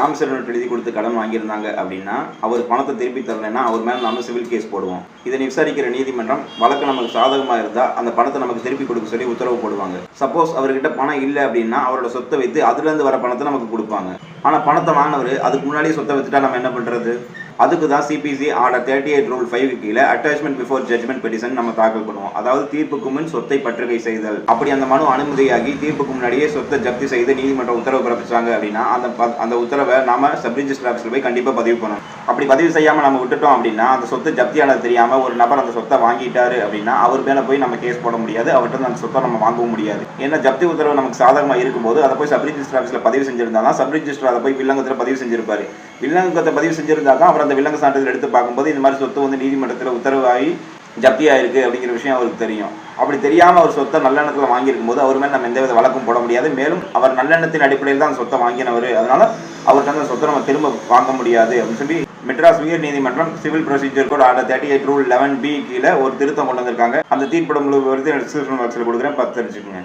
Promissory note எழுதி கொடுத்து கடன் வாங்கியிருந்தாங்க அப்படின்னா அவர் பணத்தை திருப்பி தரலைன்னா அவர் மேலே நம்ம சிவில் கேஸ் போடுவோம். இதனை விசாரிக்கிற நீதிமன்றம் வழக்கு நமக்கு சாதகமாக இருந்தால் அந்த பணத்தை நமக்கு திருப்பி கொடுக்க சொல்லி உத்தரவு போடுவாங்க. சப்போஸ் அவர்கிட்ட பணம் இல்லை அப்படின்னா அவரோட சொத்தை வைத்து அதுலேருந்து வர பணத்தை நமக்கு கொடுப்பாங்க. ஆனால் பணத்தை வாங்கினவர் அதுக்கு முன்னாடியே சொத்தை வச்சுட்டா நம்ம என்ன பண்ணுறது அதுக்கு தான் CPC order thirty eight rule five கீழே அட்டாச்மெண்ட் பிஃபோர் ஜட்மெண்ட் பெட்டிஷன் நம்ம தாக்கல் பண்ணுவோம். அதாவது தீர்ப்புக்கு முன் சொத்தை பற்றுகை செய்தல். அப்படி அந்த மனு அனுமதியாகி தீர்ப்புக்கு முன்னாடியே சொத்தை ஜப்தி செய்து நீதிமன்றம் உத்தரவு பிறப்பிச்சாங்க அப்படின்னா அந்த அந்த உத்தரவை நாம சப் ரிஜிஸ்டர் ஆஃபீஸில் போய் கண்டிப்பாக பதிவு பண்ணணும். அப்படி பதிவு செய்யாமல் நம்ம விட்டுட்டோம் அப்படின்னா அந்த சொத்து ஜப்தியானது தெரியாமல் ஒரு நபர் அந்த சொத்தை வாங்கிட்டாரு அப்படின்னா அவர் மேலே போய் நம்ம கேஸ் போட முடியாது. அவர்கிட்ட அந்த சொத்தை நம்ம வாங்கவும் முடியாது. ஏன்னா ஜப்தி உத்தரவு நமக்கு சாதகமாக இருக்கும்போது அதை போய் சப் ரிஜிஸ்டர் ஆஃபீஸில் பதிவு செஞ்சிருந்தா தான் சப் ரிஜிஸ்டர் அதை போய் வில்லங்கத்தில் பதிவு செஞ்சிருப்பாரு. வில்லங்கத்தை பதிவு செஞ்சிருந்தா தான் அவர் அந்த விலங்கு சான்றிதழ் எடுத்து பார்க்கும்போது இந்த மாதிரி சொத்து வந்து நீதிமன்றத்தில் உத்தரவாகி ஜப்தி ஆயிருக்கு அப்படிங்கிற விஷயம் அவருக்கு தெரியும். அப்படி தெரியாம அவர் சொத்தை நல்லெண்ணத்தில் வாங்கியிருக்கும் போது அவர் மேலே நம்ம எந்தவித வழக்கம் போட முடியாது. மேலும் அவர் நல்லெண்ணத்தின் அடிப்படையில் தான் அந்த சொத்தை வாங்கினவர். அதனால அவர்கிட்ட அந்த சொத்தை நம்ம திரும்ப வாங்க முடியாது அப்படின்னு சொல்லி மெட்ராஸ் உயர் நீதிமன்றம் civil procedure code order thirty eight rule eleven B கீழே ஒரு திருத்தம் கொண்டு வந்திருக்காங்க. அந்த தீர்ப்படம் முழு விவரத்தை டிஸ்கிரிப்ஷன் பாக்ஸில் கொடுக்குறேன். பார்த்து தெரிஞ்சுக்கோங்க.